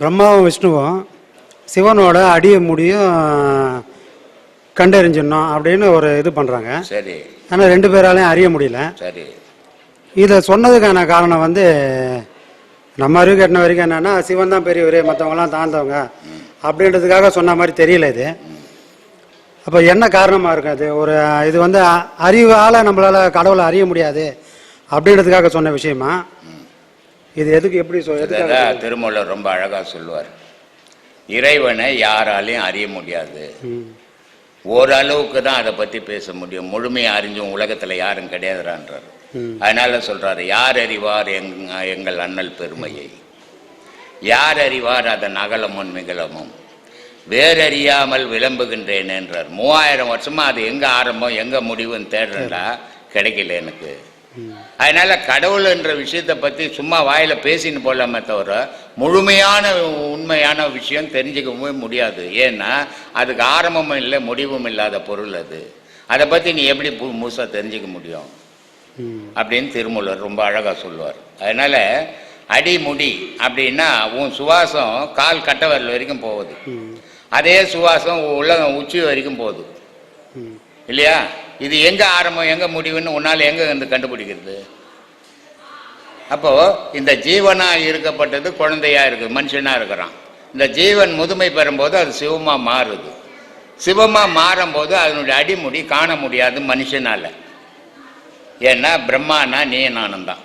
பிரம்மாவும் விஷ்ணுவும் சிவனோட அடிய முடியும் கண்டறிஞ்சிடணும் அப்படின்னு ஒரு இது பண்ணுறாங்க சரி. ஆனால் ரெண்டு பேராலையும் அறிய முடியல. சரி. இதை சொன்னதுக்கான காரணம் வந்து நம்ம அறிவு கட்டின வரைக்கும் என்னன்னா சிவன் தான் பெரியவர் மற்றவங்களாம் தாழ்ந்தவங்க அப்படின்றதுக்காக சொன்ன மாதிரி தெரியல இது. அப்போ என்ன காரணமாக இருக்கும் அது ஒரு இது வந்து அறிவால் நம்மளால் கடவுளை அறிய முடியாது அப்படின்றதுக்காக சொன்ன விஷயமா? இது எதுக்கு எப்படி சொல் திருமூலர் ரொம்ப அழகா சொல்லுவார். இறைவனை யாராலையும் அறிய முடியாது. ஓரளவுக்கு தான் அதை பத்தி பேச முடியும். முழுமையா அறிஞ்சும் உலகத்துல யாரும் கிடையாதுறான்றார். அதனால சொல்றாரு யார் அறிவார் எங் எங்கள் அண்ணல் பெருமையை? யார் அறிவார் அதன் அகலமும் மிகலமும் வேறறியாமல் விளம்புகின்றேன் என்றார் மூவாயிரம் வருஷமா அது எங்க ஆரம்பம் எங்க முடிவுன்னு தேடுறா கிடைக்கல எனக்கு. அதனால கடவுள் என்ற விஷயத்தை பத்தி சும்மா வாயில பேசின்னு போலாமே தவிர முழுமையான உண்மையான விஷயம் தெரிஞ்சுக்கவே முடியாது ஏன்னா அதுக்கு ஆரம்பமும் இல்லை முடிவும் இல்லாத பொருள் அது அதை பத்தி நீ எப்படி முழுசா தெரிஞ்சுக்க முடியும். அப்படின்னு திருமூலர் ரொம்ப அழகா சொல்லுவார் அதனால அடிமுடி அப்படின்னா உன் சுவாசம் கால் கட்ட விரல் வரைக்கும் போகுது. அதே சுவாசம் உள்ள உச்சி வரைக்கும் போகுது. இல்லையா இது எங்கே ஆரம்பம் எங்கே முடிவுன்னு உன்னால் எங்கே வந்து கண்டுபிடிக்கிறது? அப்போது இந்த ஜீவனாக இருக்கப்பட்டது குழந்தையாக இருக்குது மனுஷனாக இருக்கிறான். இந்த ஜீவன் முதுமை பெறும்போது அது சிவமாக மாறுது. சிவமாக மாறும்போது அதனுடைய அடிமுடி காண முடியாது மனுஷனால. ஏன்னா பிரம்மானா நீ நானும் தான்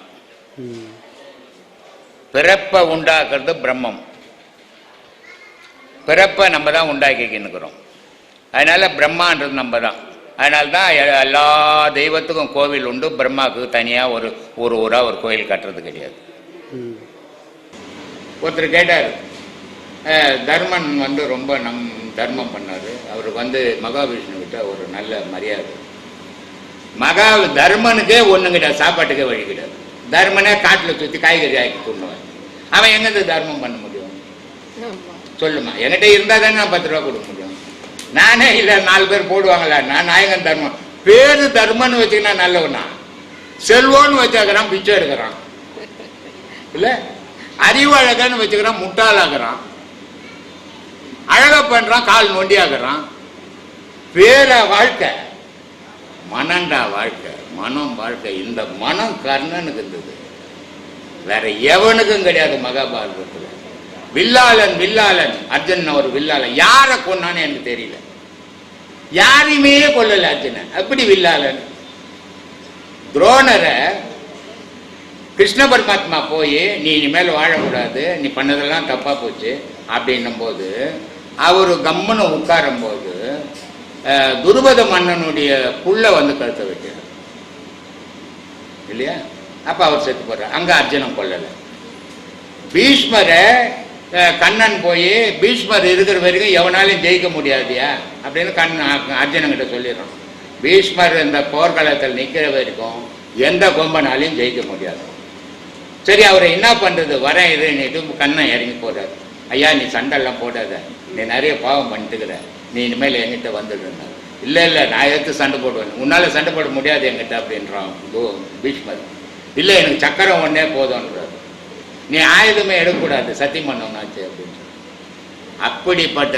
பிறப்பை உண்டாக்குறது பிரம்மம். பிறப்பை நம்ம தான் உண்டாக்கிக்கின்னுக்கிறோம் அதனால் பிரம்மான்றது நம்ம தான். அதனால தான் எல்லா தெய்வத்துக்கும் கோவில் உண்டு. பிரம்மாவுக்கு தனியாக ஒரு ஒரு ஊராக ஒரு கோயில் கட்டுறது கிடையாது. ஒருத்தர் கேட்டார் தர்மன் வந்து ரொம்ப நம் தர்மம் பண்ணார். அவருக்கு வந்து மகாவிஷ்ணு கிட்ட ஒரு நல்ல மரியாதை. மகா தர்மனுக்கே ஒன்றும் கிடையாது சாப்பாட்டுக்கே வழி கிடையாது. தர்மனே காட்டில் சுற்றி காய்கறி ஆக்கி கொண்டுவான் அவன் எங்கேருந்து தர்மம் பண்ண முடியும்? சொல்லுமா. என்கிட்ட இருந்தால் தானே நான் பத்து ரூபா கொடுக்க முடியும். நானே இல்லை நாலு பேர் போடுவாங்களா நான் நாயகன் தர்மம். பேரு தர்மன்னு வச்சுக்கினா நல்லவனா? செல்வோன்னு வச்சாக்கிறான் பிச்சை எடுக்கிறான். இல்ல? அறிவழகன்னு வச்சுக்கிறான் முட்டாளாகிறான். அழக பண்றான் கால் நொண்டியாகிறான். பேர வாழ்க்கை மனண்டா வாழ்க்கை மனம் வாழ்க்கை. இந்த மனம் கர்ணனுக்கு இருந்தது. வேற எவனுக்கும் கிடையாது மகாபாரதத்தில். வில்லாளன் வில்லாளன். அர்ஜுன் ஒரு வில்லாளன். யாரை கொன்னான்னு எனக்கு தெரியல. யாரையுமே கொல்லல அர்ஜுனன். அப்படி வில்லாளன்? துரோணரை கிருஷ்ண பரமாத்மா போய் நீ இனிமேல் வாழக்கூடாது. நீ பண்ணதெல்லாம் தப்பா போச்சு. அப்படின்னும் போது அவர் கம்மனை உட்காரும் போது துருபத மன்னனுடைய புள்ள வந்து கழுத்தை வைக்கிறார் இல்லையா? அப்ப அவர் செத்து போறார். அங்க அர்ஜுனன் கொல்லல. பீஷ்மரை கண்ணன் போய் பீஷ்மர் இருக்கிற வரைக்கும் எவனாலையும் ஜெயிக்க முடியாதியா? அப்படின்னு கண் அர்ஜுனன் கிட்ட சொல்லிடுறான். பீஷ்மர் இந்த போர்க்களத்தில் நிற்கிற வரைக்கும் எந்த கொம்பனாலையும் ஜெயிக்க முடியாது. சரி அவரை என்ன பண்ணுறது வரேன் இருன்னுட்டு கண்ணன் இறங்கி போறாரு. ஐயா நீ சண்டெல்லாம் போடாத. நீ நிறைய பாவம் பண்ணிட்டுக்கிற. நீ இனிமேல் என்கிட்ட வந்துடுறாரு இல்லை இல்லை நான் எடுத்து சண்டை போடுவேன்? உன்னால் சண்டை போட முடியாது என்கிட்ட அப்படின்றான் பீஷ்மர். இல்லை எனக்கு சக்கரம் ஒன்றே போதும்ன்றார். நீ ஆயுதமே எடுக்கக்கூடாது சத்தியம் பண்ணவனாச்சு அப்படின்னு அப்படிப்பட்ட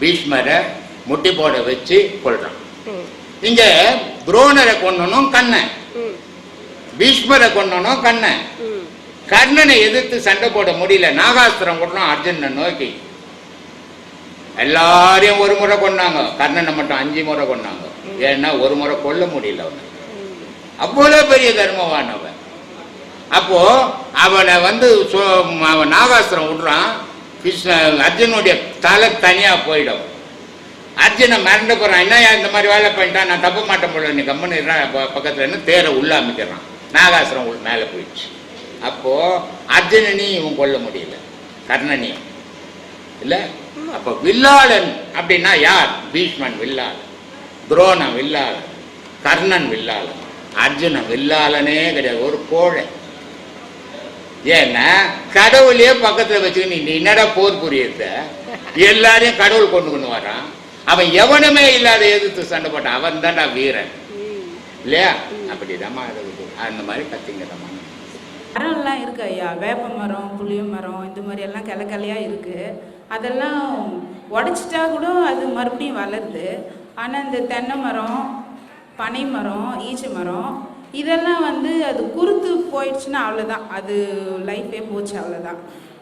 பீஷ்மரை முட்டி போட வச்சு கொள்றான் இங்க துரோணரை கொண்டனும் கண்ணன் பீஷ்மரை கொண்டனும் கண்ணன் கர்ணனை எதிர்த்து சண்டை போட முடியல நாகாஸ்திரம் கொண்டோம் அர்ஜுனனை நோக்கி. எல்லாரையும் ஒரு முறை கொண்டாங்க கர்ணனை மட்டும் அஞ்சு முறை கொண்டாங்க ஏன்னா ஒரு முறை கொல்ல முடியல அவனை. அவ்வளவு பெரிய தர்மவான் அவன். அப்போ அவனை வந்து அவன் நாகாஸ்திரம் விடுறான். கிருஷ்ண அர்ஜுனுடைய தலை தனியாக போயிடும். அர்ஜுனை மறந்து போகிறான் என்ன இந்த மாதிரி வேலை பண்ணிட்டான் நான் தப்ப மாட்டேன் போல நீ கம்முன்னு பக்கத்தில் இருந்து தேரை உள்ள அமைக்கிறான் நாகாசுரம் மேலே போயிடுச்சு. அப்போ அர்ஜுனனையும் இவன் கொல்ல முடியல. கர்ணனி இல்லை? அப்போ வில்லாளன் அப்படின்னா யார்? பீஷ்மன் வில்லாளன். துரோணன் வில்லாளன். கர்ணன் வில்லாளன். அர்ஜுனன் வில்லாளனே கிடையாது. ஒரு கோழை. ஏன்னா கடவுளையே பக்கத்துல வச்சுக்கிட்டு நீ என்னடா போர் புரியுத எல்லாரையும் கடவுள் கொண்டு கொண்டு வரான். அவன் எவனுமே இல்லாத எதிர்த்து சண்டை போட்டான் அவன் தான்டா வீரன். இல்லையா? அப்படிதாம்மா அந்த மாதிரி கத்திங்கதாம்மா மரம்லாம் இருக்கு ஐயா. வேப்ப மரம் புளிய மரம் இந்த மாதிரி எல்லாம் கிளை கிளையா இருக்கு. அதெல்லாம் உடைச்சிட்டா கூட அது மறுபடியும் வளருது. ஆனால் இந்த தென்னை மரம் பனை மரம் ஈச்ச மரம் இதெல்லாம் வந்து அது குருத்து போயிடுச்சுன்னா அவ்வளோதான் அது லைஃபே போச்சு அவ்வளோதான்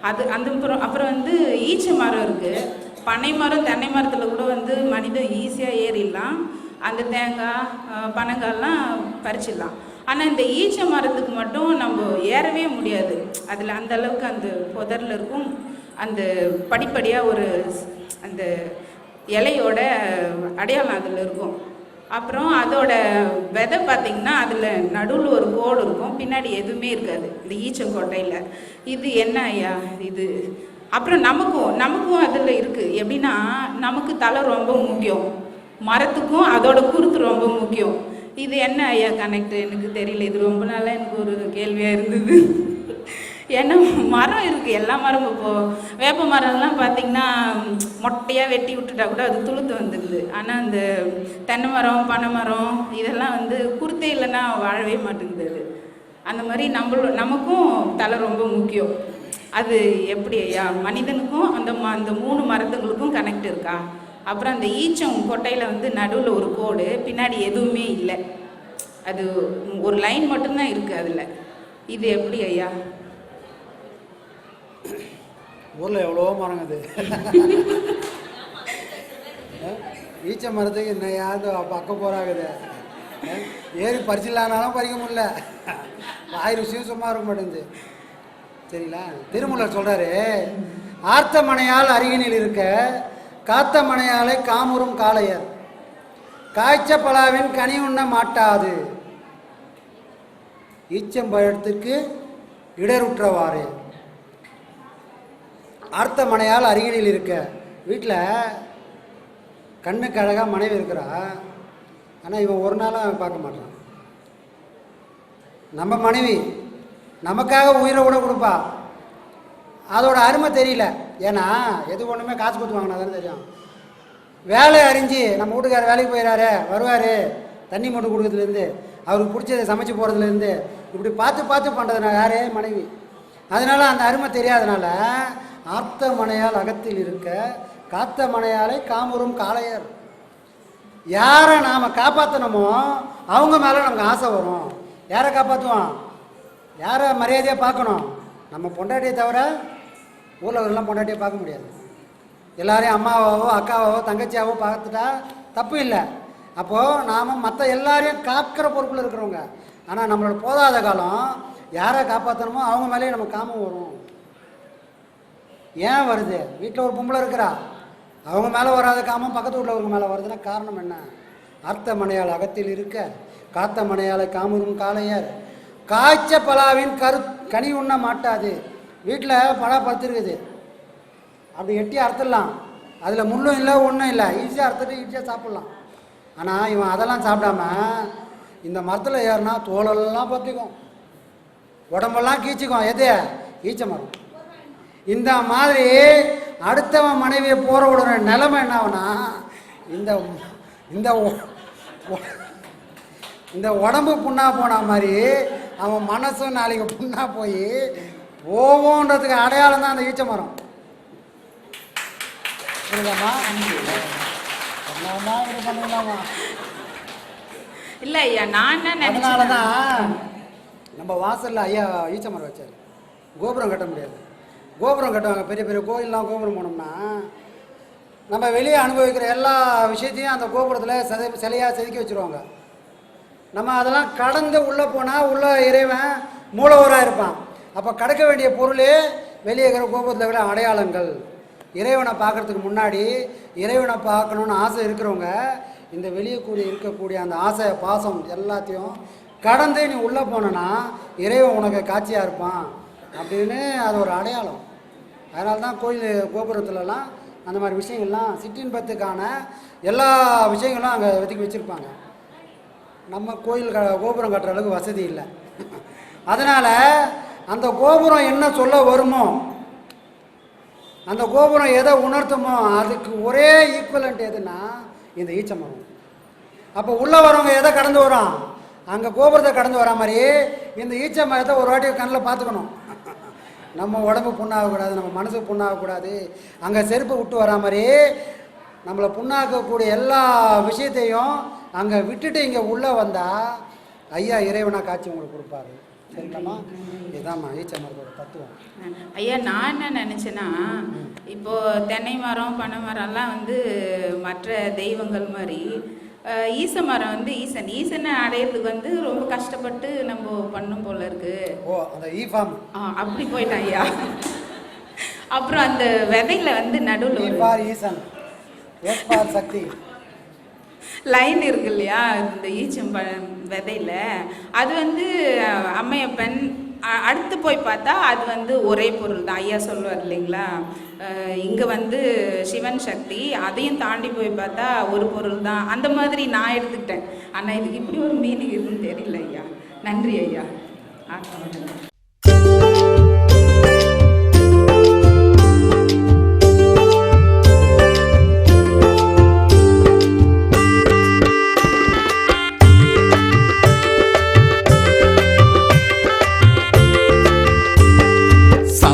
அது அந்த அப்புறம் அப்புறம் வந்து ஈச்ச மரம் இருக்குது பனை மரம் தென்னை மரத்தில் கூட வந்து மனிதன் ஈஸியாக ஏறிடலாம். அந்த தேங்காய் பனங்காய்லாம் பறிச்சிடலாம். ஆனால் இந்த ஈச்ச மரத்துக்கு மட்டும் நம்ம ஏறவே முடியாது. அதில் அந்த அளவுக்கு அந்த புதரில் இருக்கும். அந்த படிப்படியாக ஒரு அந்த இலையோட அடையாளம் அதில் இருக்கும். அப்புறம் அதோட விதை பார்த்திங்கன்னா அதில் நடுவில் ஒரு கோடு இருக்கும் பின்னாடி எதுவுமே இருக்காது. இந்த ஈச்சங்கொட்டையில். இது என்ன ஐயா? இது அப்புறம் நமக்கும் நமக்கும் அதில் இருக்குது எப்படின்னா நமக்கு தலை ரொம்ப முக்கியம். மரத்துக்கும் அதோட குருத்து ரொம்ப முக்கியம். இது என்ன ஐயா கனெக்ட் எனக்கு தெரியல. இது ரொம்ப நாளாக எனக்கு ஒரு கேள்வியாக இருந்தது. ஏன்னா மரம் இருக்குது எல்லா மரமும் இப்போது வேப்ப மரம்லாம் பார்த்திங்கன்னா மொட்டையாக வெட்டி விட்டுட்டா கூட அது துளுத்து வந்துடுது. ஆனால் அந்த தென்னை மரம் பனை மரம் இதெல்லாம் வந்து குருத்தே இல்லைன்னா வாழவே மாட்டேங்குது அது. அந்த மாதிரி நம்மளும் நமக்கும் தலை ரொம்ப முக்கியம். அது எப்படி ஐயா? மனிதனுக்கும் அந்த ம அந்த மூணு மரத்துங்களுக்கும் கனெக்ட் இருக்கா? அப்புறம் அந்த ஈச்சம் கொட்டையில் வந்து நடுவில் ஒரு கோடு பின்னாடி எதுவுமே இல்லை. அது ஒரு லைன் மட்டும்தான் இருக்குது அதில். இது எப்படி ஐயா? ஊரில் எவ்வளவோ மரங்குது ஈச்ச மரத்துக்கு என்னையாவது பக்க போறாகுது ஏறி பறிச்சிடலானாலும் பறிக்க முடியல. ஆயிரம் விஷயம் சும்மா இருக்க மாட்டேங்குது. சரிங்களா? திருமூலர் சொல்கிறாரு ஆர்த்த மனையால் அருகினில் இருக்க காத்த மனையாலை காமுறும் காளையர். காய்ச்ச பலாவின் கனி உண்ண மாட்டாது. ஈச்சம்பழத்துக்கு இடருற்றவாறு. ஆர்த்த மனையால் அருகினில் இருக்க. வீட்டில் கண்ணுக்கு அழகாக மனைவி இருக்கிறா. ஆனால் இவன் ஒரு நாளும் அவன் பார்க்க மாட்டான். நம்ம மனைவி நமக்காக உயிரை கூட கொடுப்பா. அதோட அருமை தெரியல. ஏன்னா எது ஒன்றுமே காசு கொடுத்து வாங்கினா தானே தெரியும். வேலை அறிஞ்சு நம்ம வீட்டுக்காரர் வேலைக்கு போயிடாரு வருவார் தண்ணி மட்டும் கொடுக்கறதுலேருந்து அவருக்கு பிடிச்சதை சமைச்சு போகிறதுலேருந்து இப்படி பார்த்து பார்த்து பண்ணுறதுனால யார்? மனைவி. அதனால் அந்த அருமை தெரியாதனால ஆர்த்த மனையால் அகத்தில் இருக்க காத்த மனையாலே காமுறும் காளையர். யாரை நாம் காப்பாற்றணுமோ அவங்க மேலே நமக்கு ஆசை வரும். யாரை காப்பாற்றுவோம் யாரை மரியாதையாக பார்க்கணும்? நம்ம பொண்டாட்டியை தவிர ஊரில் எல்லாம் பொண்டாட்டியை பார்க்க முடியாது. எல்லாரையும் அம்மாவாவோ அக்காவாவோ தங்கச்சியாவோ பார்த்துட்டா தப்பு இல்லை. அப்போது நாம் மற்ற எல்லாரையும் காக்கிற பொறுப்பில் இருக்கிறவங்க. ஆனால் நம்மளோட போதாத காலம் யாரை காப்பாற்றணுமோ அவங்க மேலேயே நம்ம காமம் வரும். ஏன் வருது? வீட்டில் ஒரு பொம்பளை இருக்கிறா? அவங்க மேலே வராத காமம் பக்கத்து வீட்டில் மேலே வருதுன்னா காரணம் என்ன? அர்த்த மனையால் அகத்தில் இருக்க காத்த மனையால் காமரும் காளையர். காய்ச்ச பலாவின் கரு கனி உண்ண மாட்டாது. வீட்டில் பலா பத்துருக்குது அப்படி எட்டி அறுத்துடலாம். அதில் முள்ளும் இல்லை ஒன்றும் இல்லை. ஈஸியாக அறுத்துட்டு ஈஸியாக சாப்பிட்லாம். ஆனால் இவன் அதெல்லாம் சாப்பிடாம இந்த மரத்தில் ஏறினா தோலெல்லாம் பற்றிக்கும் உடம்பெல்லாம் கீச்சிக்கும். எது? ஈச்ச மரம். இந்த மாதிரி அடுத்தவன் மனைவியை போற விடுற நிலைமை என்ன ஆகுனா இந்த இந்த இந்த உடம்பு புண்ணா போன மாதிரி அவன் மனசும் நாளைக்கு புண்ணா போய் போவோன்றதுக்கு அடையாளம் தான் அந்த ஈச்ச மரம். இப்படி பண்ணலாமா இல்லை ஐயா நான் என்ன அதனால தான் நம்ம வாசலில் ஐயா ஈச்ச மரம் வச்சார். கோபுரம் கட்ட முடியாது. கோபுரம் கட்டுவாங்க பெரிய பெரிய கோயிலெலாம் கோபுரம் போனோம்னா நம்ம வெளியே அனுபவிக்கிற எல்லா விஷயத்தையும் அந்த கோபுரத்தில் செதை சிலையாக செதுக்கி வச்சுருவாங்க. நம்ம அதெல்லாம் கடந்து உள்ளே போனால் உள்ள இறைவன் மூலவராக இருப்பான். அப்போ கடக்க வேண்டிய பொருள் வெளியே இருக்கிற கோபுரத்தில் இருக்கிற அடையாளங்கள். இறைவனை பார்க்கறதுக்கு முன்னாடி இறைவனை பார்க்கணுன்னு ஆசை இருக்கிறவங்க இந்த வெளியே கூடிய இருக்கக்கூடிய அந்த ஆசை பாசம் எல்லாத்தையும் கடந்து நீ உள்ளே போனனா இறைவன் உனக்கு காட்சியாக இருப்பான். அப்படின்னு அது ஒரு அடையாளம். அதனால தான் கோயில் கோபுரத்துலலாம் அந்த மாதிரி விஷயங்கள்லாம் சிற்றின்பத்துக்கான எல்லா விஷயங்களும் அங்கே ஒதுக்கி வச்சுருப்பாங்க. நம்ம கோயில் க கோபுரம் கட்டுற அளவுக்கு வசதி இல்லை. அதனால் அந்த கோபுரம் என்ன சொல்ல வருமோ அந்த கோபுரம் எதை உணர்த்துமோ அதுக்கு ஒரே ஈக்குவலண்ட் எதுன்னா இந்த ஈச்ச மரம் அப்போ உள்ளே வரவங்க எதை கடந்து வரோம் அங்கே கோபுரத்தை கடந்து வரா மாதிரி இந்த ஈச்ச மரத்தை ஒரு வாட்டி கண்ணில் பார்த்துக்கணும். நம்ம உடம்பு புண்ணாகக்கூடாது நம்ம மனசு புண்ணாகக்கூடாது. அங்கே செருப்பு விட்டு வரா மாதிரி நம்மளை புண்ணாக்கக்கூடிய எல்லா விஷயத்தையும் அங்கே விட்டுட்டு இங்கே உள்ளே வந்தால் ஐயா இறைவனாக காட்சி உங்களுக்கு கொடுப்பாரு. சரிங்களாம்மா இதுதான் ஈச்சமரத்தோட தத்துவம். ஐயா நான் என்ன நினச்சேன்னா இப்போ தென்னை மரம் பனை மரம்லாம் வந்து மற்ற தெய்வங்கள் மாதிரி ஈச மரம் வந்து ஈசன். ஈசனை அடையிறதுக்கு வந்து ரொம்ப கஷ்டப்பட்டு நம்ம பண்ணும் போல இருக்கு. ஓ அந்த ஈ ஃபார்ம் ஆ, அப்படி போயிட்டேன் ஐயா அப்புறம் அந்த விதையில வந்து நடுவில் for Eesan. S for Shakti. Line இருக்கு இல்லையா இந்த ஈச்சம்பழம் விதையில. அது வந்து அம்மையப்பன் அடுத்து போய் பார்த்தா அது வந்து ஒரே பொருள் தான். ஐயா சொல்லுவார் இல்லைங்களா? இங்கே வந்து சிவன் சக்தி அதையும் தாண்டி போய் பார்த்தா ஒரு பொருள் தான். அந்த மாதிரி நான் எடுத்துக்கிட்டேன். ஆனால் இதுக்கு இப்படி ஒரு மீனிங் இருக்குன்னு தெரியல ஐயா. நன்றி ஐயா. ஆ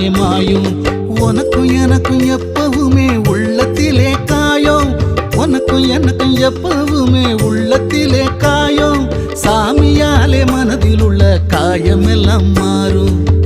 தானே மாயும்? உனக்கும் எனக்கும் எப்பவுமே உள்ளத்திலே காயம். உனக்கும் எனக்கும் எப்பவுமே உள்ளத்திலே காயம். சாமியாலே மனதில் உள்ள காயமெல்லாம் மாறும்.